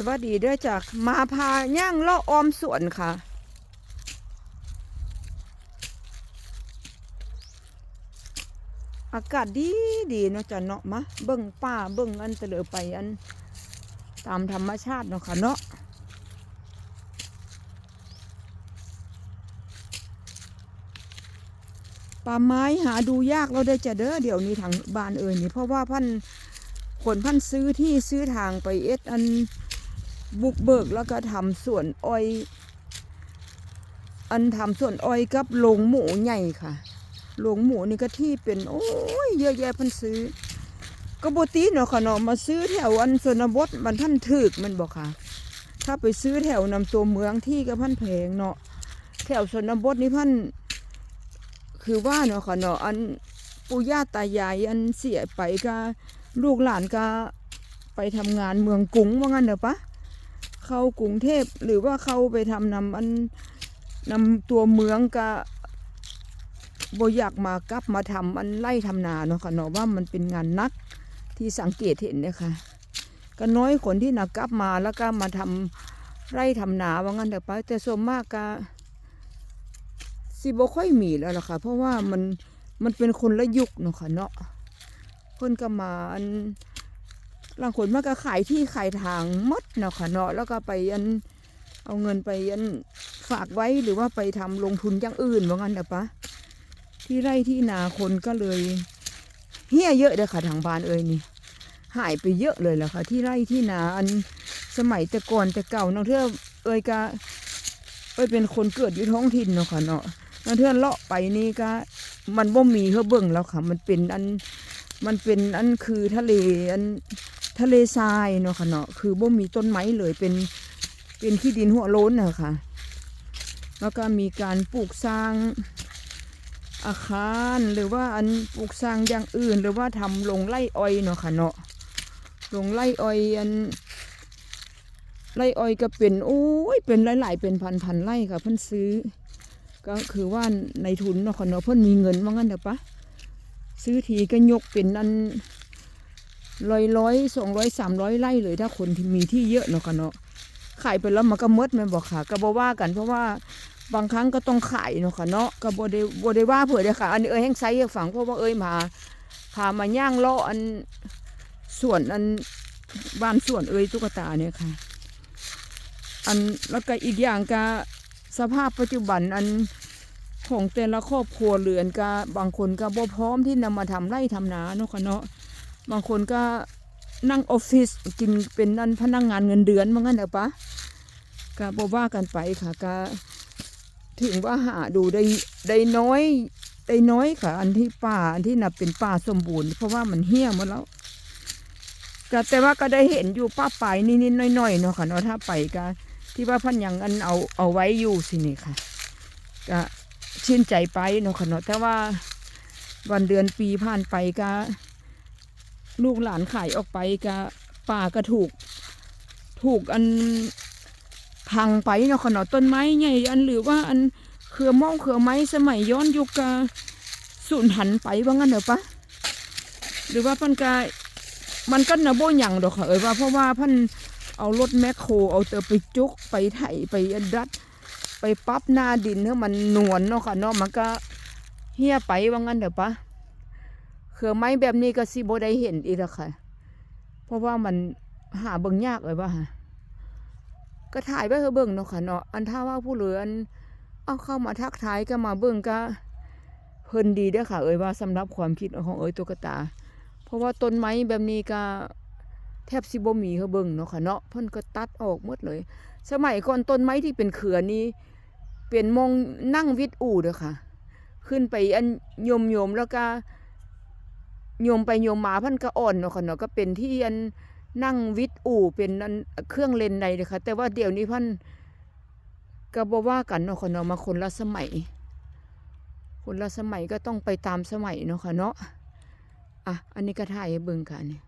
สวัสดีด้อจากมาพาย่างเลาะออมสวนค่ะ อากาศดีดีเนาะจ้ะเนาะมะเบิ่งป่าเบิ่งอันเตลอไปอันตามธรรมชาติเนาะค่ะเนาะป่าไม้หาดูยากเราได้จะเด้อเดี๋ยวนี้ทางบ้านเอ่ยนี่เพราะว่าพันคนพันซื้อที่ซื้อทางไปเอ็ดอัน บุกเบิกแล้วก็ทำสวนอ้อย อันทำสวนอ้อยกับโรงหมูใหญ่ค่ะโรงหมูนี่ก็ที่เป็น โอ้ยเยอะแยะพันซื้อก็บตีเนาะค่ะเนาะมาซื้อแถวอันชนบทมันท่านถึกมันบอกค่ะ ถ้าไปซื้อแถวนำตัวเมืองที่ก็พันแพงเนาะแถวชนบทนี่พันคือว่าเนาะค่ะเนาะอันปู่ย่าตายายอันเสียไปก็ลูกหลานก็ไปทำงานเมืองกรุงว่างั้นเด้อปะ เข้ากรุงเทพหรือว่าเข้าไปทำนำอันนำตัวเมืองก็บ่อยากมากลับมาทำอันไล่ทำนาเนาะค่ะเนาะว่ามันเป็นงานนักที่สังเกตเห็นเนี่ยค่ะก็น้อยคนที่นักกลับมาแล้วก็มาทำไร่ทำนาว่างั้นแต่ไปแต่ส่วนมากก็สิบ่ค่อยมีแล้วล่ะค่ะ เพราะว่ามันมันเป็นคนละยุคเนาะค่ะเนาะเพิ่นก็มาอัน บางคนมาก็ขายที่ขายทางมดเนาะค่ะเนาะแล้วก็ไปอันเอาเงินไปอันฝากไว้หรือว่าไปทำลงทุนอย่างอื่นว่างั้นแต่ปะที่ไร่ที่นาคนก็เลยเฮี้ยเยอะเลยค่ะทางบ้านเอ่ยนี่หายไปเยอะเลยแหละค่ะ ที่ไร่ที่นาอันสมัยแต่ก่อนแต่เก่าน้องเทื่อเอ่ยก็เอ่ยเป็นคนเกิดอยู่ท้องถิ่นเนาะค่ะเนาะน้องเทื่อเลาะไปนี่ก็มันบ่มีเฮาเบิ่งแล้วค่ะ มันเป็นอันมันเป็นอันคือทะเลอัน ทะเลทรายเนาะค่ะเนาะคือบ่มีต้นไม้เลยเป็นเป็นที่ดินหัวโล้นเนาะค่ะ แล้วก็มีการปลูกสร้างอาคารหรือว่าอันปลูกสร้างอย่างอื่น หรือว่าทำลงไร่อ้อยเนาะค่ะเนาะลงไร่อ้อยอันไร่อ้อยก็เป็นโอ้ยเป็นหลายๆเป็นพันพันๆไร่ค่ะเพิ่นซื้อ ก็คือว่าในทุนเนาะค่ะเนาะเพิ่นมีเงินว่างั้นเถอะปะซื้อทีก็ยกเป็นอัน ร้อยร้อยสองร้อยสามร้อยไร่เลยถ้าคนที่มีที่เยอะเนาะค่ะเนาะขายไปแล้วมันก็มดแม่นบอกค่ะ ก็บ่ว่ากันเพราะว่าบางครั้งก็ต้องขายเนาะค่ะเนาะก็บ่ได้บ่ได้ว่าเผื่อเด้ค่ะ อันนี้เอ้ยแห้งไซให้ฟังเพราะว่าเอ้ยมาพามาย่างเลาะอันส่วนอันบ้านส่วนเอ้ยตุ๊กตาเนี่ยค่ะ อันแล้วก็อีกอย่างก็สภาพปัจจุบันอันของแต่ละครอบครัวเรือนก็บางคนก็บ่พร้อมที่นำมาทำไร่ทำนาเนาะค่ะเนาะ บางคนก็นั่งออฟฟิศกินเป็นนั่นพนักงานเงินเดือนว่างั้นเด้อปะก็บ่ว่ากันไปค่ะก็ถึงว่าหาดูได้ได้น้อยได้น้อยค่ะ อันที่ป่าอันที่นับเป็นป่าสมบูรณ์ เพราะว่ามันเหี้ยหมดแล้วก็แต่ว่าก็ได้เห็นอยู่ป้าไปนิดๆหน้อยๆเนาะค่ะเนาะถ้าไปก็ที่ว่าพันยังอันเอาเอาไว้อยู่สินี่ค่ะก็ชื่นใจไปเนาะค่ะเนาะแต่ว่าวันเดือนปีผ่านไปก็ ลูกหลานขายออกไปก็ป่าก็ถูก ถูกอันพังไปเนาะค่ะเนาะต้นไม้ใหญ่อันหรือว่าอันเครือมองเครือไม้สมัยย้อนยุคกสูญหันไปว่างั้นเด้อปะหรือว่าพันกามันก็นะโบหยังดอกค่ะเอ้ยว่าเพราะว่าพันเอารถแมคโครเอาเตอไปจุกไปไถไปดัด ไปปรับหน้าดินให้มันนวลเนาะค่ะเนาะมันก็เฮี้ยไปว่างั้นเด้อปะ เครือไม้แบบนี้ก็สิบ่ได้เห็นอีกแล้วค่ะ เพราะว่ามันหาเบิ่งยากเลยว่าก็ถ่ายไว้เฮอเบิ่งเนาะค่ะเนาะอันถ้าว่าผู้เหลืออันเอาเข้ามาทักทายก็มาเบิ่งก็เพิ่นดีเด้อค่ะ เอ่ยว่าสำหรับความคิดของเอ่ยตุ๊กตา เพราะว่าต้นไม้แบบนี้ก็แทบสิบ่มีเฮอเบิ่งเนาะค่ะเนาะเพิ่นก็ตัดออกหมดเลย สมัยก่อนต้นไม้ที่เป็นเขื่อนนี้เป็นมองนั่งวิดอู่เด้อค่ะ ขึ้นไปอันโยมโยมๆแล้วก็ โยมไปโยมมาพันก็อ่อนเนาะค่ะเนาะก็เป็นที่อันนั่งวิทย์อู่เป็นอันเครื่องเล่นใดเลยค่ะแต่ว่าเดี๋ยวนี้พันก็บอกว่ากันเนาะค่ะเนาะมาคนละสมัย คนละสมัยก็ต้องไปตามสมัยเนาะค่ะเนาะอะอันนี้ก็ถ่ายให้เบิ่งค่ะนี่